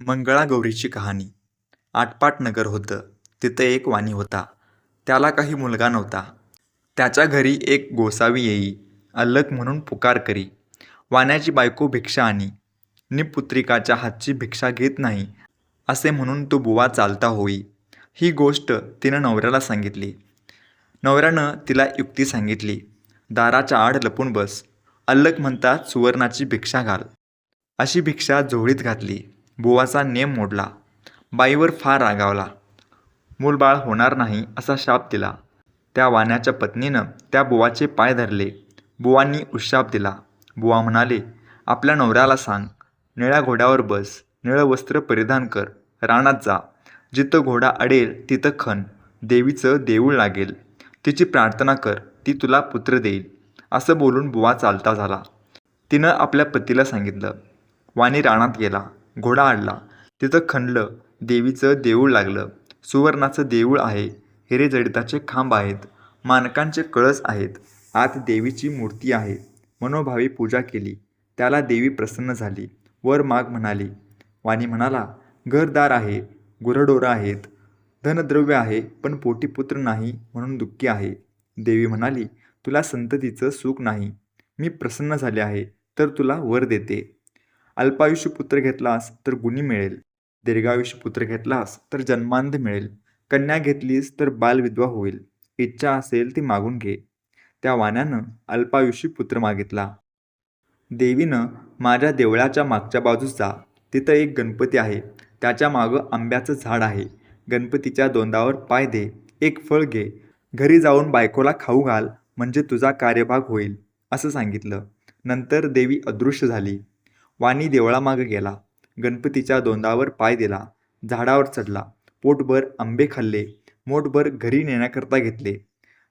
मंगळागौरीची कहाणी. आटपाट नगर होतं. तिथं एक वाणी होता. त्याला काही मुलगा नव्हता. त्याच्या घरी एक गोसावी येई अल्लक म्हणून पुकार करी. वाण्याची बायको भिक्षा आणी. नि पुत्रिकाच्या हातची भिक्षा घेत नाही असे म्हणून तो बुवा चालता होई. ही गोष्ट तिनं नवऱ्याला सांगितली. नवऱ्यानं तिला युक्ती सांगितली. दाराच्या आड लपून बस. अल्लक म्हणतात सुवर्णाची भिक्षा घाल. अशी भिक्षा झोळीत घातली. बुवाचा नेम मोडला. बाईवर फार रागावला. मूलबाळ होणार नाही असा शाप दिला. त्या वाण्याच्या पत्नीनं त्या बुवाचे पाय धरले. बुवांनी उशाप दिला. बुवा म्हणाले आपल्या नवऱ्याला सांग. निळ्या घोड्यावर बस. निळं वस्त्र परिधान कर. रानात जा. जिथं घोडा अडेल तिथं खण देवीचं देऊळ लागेल. तिची प्रार्थना कर. ती तुला पुत्र देईल. असं बोलून बुवा चालता झाला. तिनं आपल्या पतीला सांगितलं. वाणी रानात गेला. घोडा आणला. तिथं खणलं. देवीचं देऊळ लागलं. सुवर्णाचं देऊळ आहे. हिरे जडिताचे खांब आहेत. मानकांचे कळस आहेत. आत देवीची मूर्ती आहे. मनोभावी पूजा केली. त्याला देवी प्रसन्न झाली. वर माग म्हणाली वाणी म्हणाला घरदार आहे. गुरढोरं आहेत. धनद्रव्य आहे पण पोटी पुत्र नाही म्हणून दुःखी आहे. देवी म्हणाली तुला संततीचं सुख नाही. मी प्रसन्न झाले आहे तर तुला वर देते. अल्पायुष्य पुत्र घेतलास तर गुणी मिळेल. दीर्घायुष्य पुत्र घेतलास तर जन्मांध मिळेल. कन्या घेतलीस तर बालविधवा होईल. इच्छा असेल ती मागून घे. त्या वाण्यानं अल्पायुष्य पुत्र मागितला. देवीनं माझ्या देवळाच्या मागच्या बाजूस जा. तिथं एक गणपती आहे. त्याच्या मागं आंब्याचं झाड आहे. गणपतीच्या दोंदावर पाय दे. एक फळ घे. घरी जाऊन बायकोला खाऊ घाल. म्हणजे तुझा कार्यभाग होईल असं सांगितलं. नंतर देवी अदृश्य झाली. वाणी देवळामागं गेला. गणपतीच्या दोंदावर पाय दिला. झाडावर चढला. पोटभर आंबे खाल्ले. मोठभर घरी नेण्याकरता घेतले.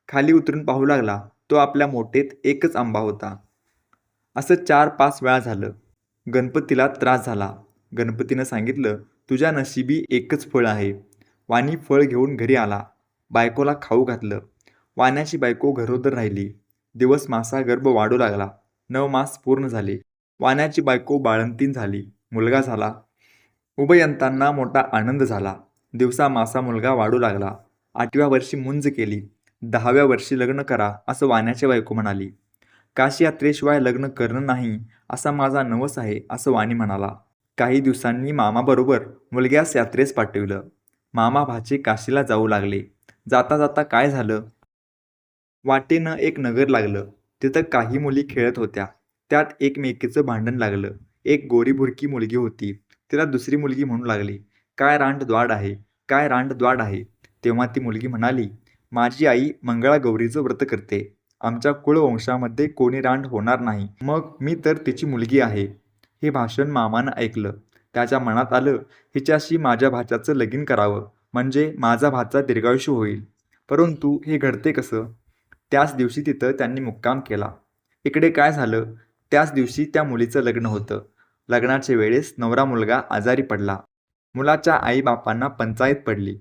खाली उतरून पाहू लागला तो आपल्या मोठेत एकच आंबा होता. असं चार पाच वेळा झालं. गणपतीला त्रास झाला. गणपतीनं सांगितलं तुझ्या नशिबी एकच फळ आहे. वाणी फळ घेऊन घरी आला. बायकोला खाऊ घातलं. वाण्याची बायको घरोदर राहिली. दिवस मासा गर्भ वाढू लागला. नऊ मास पूर्ण झाले. वाण्याची बायको बाळंतीण झाली मुलगा झाला. उभयंतांना मोठा आनंद झाला. दिवसा मासा मुलगा वाढू लागला. आठव्या वर्षी मुंज केली. दहाव्या वर्षी लग्न करा असं वाण्याची बायको म्हणाली. काशी यात्रेशिवाय लग्न करणं नाही असा माझा नवस आहे असं वाणी म्हणाला. काही दिवसांनी मामाबरोबर मुलग्यास यात्रेस पाठविलं. मामा भाचे काशीला जाऊ लागले. जाता जाता काय झालं? वाटेनं एक नगर लागलं. तिथं काही मुली खेळत होत्या. त्यात एकमेकीचं भांडण लागलं. एक गोरीभुरकी मुलगी होती. तिला दुसरी मुलगी म्हणू लागली. काय रांड द्वाड आहे? काय रांड द्वाड आहे? तेव्हा ती मुलगी म्हणाली माझी आई मंगळागौरीचं व्रत करते. आमच्या कुळवंशामध्ये कोणी रांड होणार नाही. मग मी तर तिची मुलगी आहे. हे भाषण मामानं ऐकलं. त्याच्या मनात आलं हिच्याशी माझ्या भाच्याचं लगीन करावं. म्हणजे माझा भाचा दीर्घायुष्य होईल. परंतु हे घडते कसं? त्याच दिवशी तिथं त्यांनी मुक्काम केला. इकडे काय झालं? त्याच दिवशी त्या मुलीचं लग्न होतं. लग्नाच्या वेळेस नवरा मुलगा आजारी पडला. मुलाच्या आईबापांना पंचायत पडली.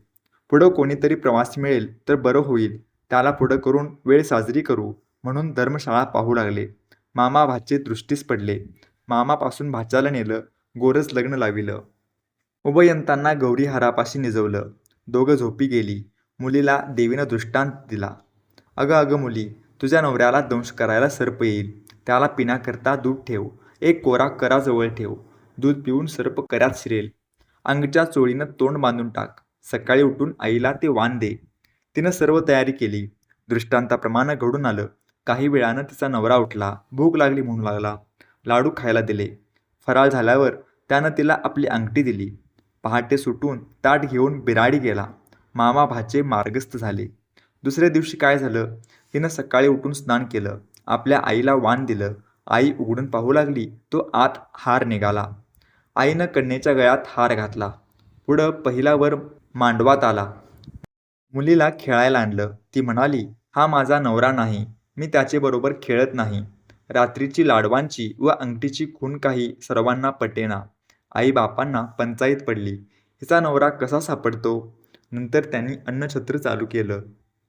पुढं कोणीतरी प्रवासी मिळेल तर बरं होईल. त्याला पुढं करून वेळ साजरी करू म्हणून धर्मशाळा पाहू लागले. मामा भाचे दृष्टीस पडले. मामापासून भाच्याला नेलं. गोरस लग्न लाविलं. उभयंतांना गौरी हारापाशी निजवलं. दोघं झोपी गेली. मुलीला देवीनं दृष्टांत दिला. अगं अगं मुली तुझ्या नवऱ्याला दंश करायला सर्प येईल. त्याला पिण्याकरता दूध ठेव. एक कोरा कराजवळ ठेव. दूध पिऊन सर्प करात शिरेल. अंगच्या चोळीनं तोंड बांधून टाक. सकाळी उठून आईला ते वाण दे. तिनं सर्व तयारी केली. दृष्टांताप्रमाणे घडून आलं. काही वेळानं तिचा नवरा उठला. भूक लागली म्हणू लागला. लाडू खायला दिले. फराळ झाल्यावर त्यानं तिला आपली अंगठी दिली. पहाटे सुटून ताट घेऊन बिराडी गेला. मामा भाचे मार्गस्थ झाले. दुसऱ्या दिवशी काय झालं? तिनं सकाळी उठून स्नान केलं. आपल्या आईला वाण दिलं. आई उघडून पाहू लागली. तो आत हार निघाला. आईनं कन्येच्या गळ्यात हार घातला. पुढं पहिल्यावर मांडवात आला. मुलीला खेळायला आणलं. ती म्हणाली हा माझा नवरा नाही. मी त्याचेबरोबर खेळत नाही. रात्रीची लाडवांची व अंगठीची खून काही सर्वांना पटेना. आईबापांना पंचायत पडली. हिचा नवरा कसा सापडतो? नंतर त्यांनी अन्नछत्र चालू केलं.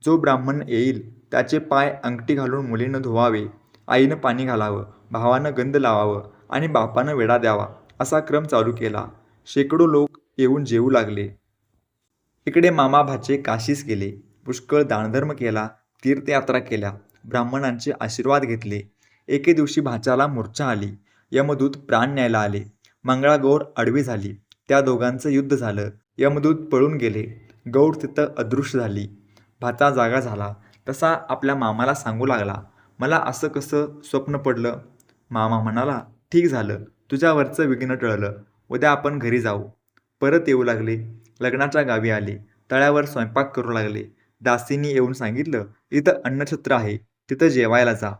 जो ब्राह्मण येईल त्याचे पाय अंगठी घालून मुलीनं धुवावे आईनं पाणी घालावं भावानं गंध लावावं आणि बापानं वेडा द्यावा असा क्रम चालू केला. शेकडो लोक येऊन जेवू लागले. इकडे मामा भाचे काशीस गेले. पुष्कळ दानधर्म केला तीर्थयात्रा केल्या ब्राह्मणांचे आशीर्वाद घेतले. एके दिवशी भाच्याला मूर्छा आली. यमदूत प्राण न्यायला आले. मंगळागौर आडवी झाली. त्या दोघांचं युद्ध झालं. यमदूत पळून गेले. गौर तिथं अदृश्य झाली. भाचा जागा झाला. तसा आपल्या मामाला सांगू लागला. मला असं कसं स्वप्न पडलं? मामा म्हणाला ठीक झालं. तुझ्यावरचं विघ्न टळलं. उद्या आपण घरी जाऊ. परत येऊ लागले. लग्नाच्या गावी आले. तळ्यावर स्वयंपाक करू लागले. दासींनी येऊन सांगितलं इथं अन्नछत्र आहे. तिथं जेवायला जा.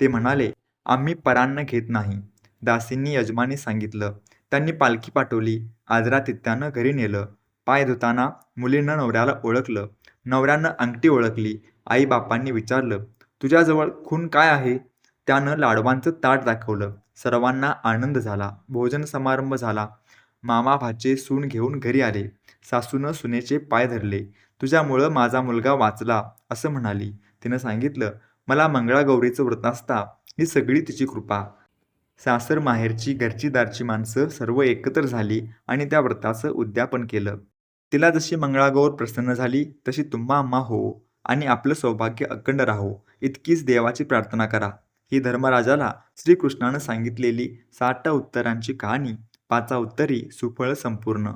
ते म्हणाले आम्ही परान्न घेत नाही. दासींनी यजमानी सांगितलं. त्यांनी पालखी पाठवली. आदरातिथ्यानं घरी नेलं. पाय धुताना मुलीनं नवऱ्याला ओळखलं. नवऱ्यानं अंगठी ओळखली. आई बापांनी विचारलं तुझ्याजवळ खून काय आहे? त्यानं लाडवांचं ताट दाखवलं. सर्वांना आनंद झाला. भोजन समारंभ झाला. मामा भाचे सून घेऊन घरी आले. सासूनं सुनेचे पाय धरले. तुझ्यामुळं माझा मुलगा वाचला असं म्हणाली. तिनं सांगितलं मला मंगळागौरीचं व्रत असता ही सगळी तिची कृपा. सासर माहेरची घरची दारची माणसं सर्व एकत्र झाली आणि त्या व्रताचं उद्यापन केलं. तिला जशी मंगळागौर प्रसन्न झाली तशी तुम्हा अम्मा हो आणि आपलं सौभाग्य अखंड राहो. इतकीच देवाची प्रार्थना करा. ही धर्मराजाला श्रीकृष्णानं सांगितलेली साठ उत्तरांची कहाणी पाचा उत्तरी सुफळ संपूर्ण.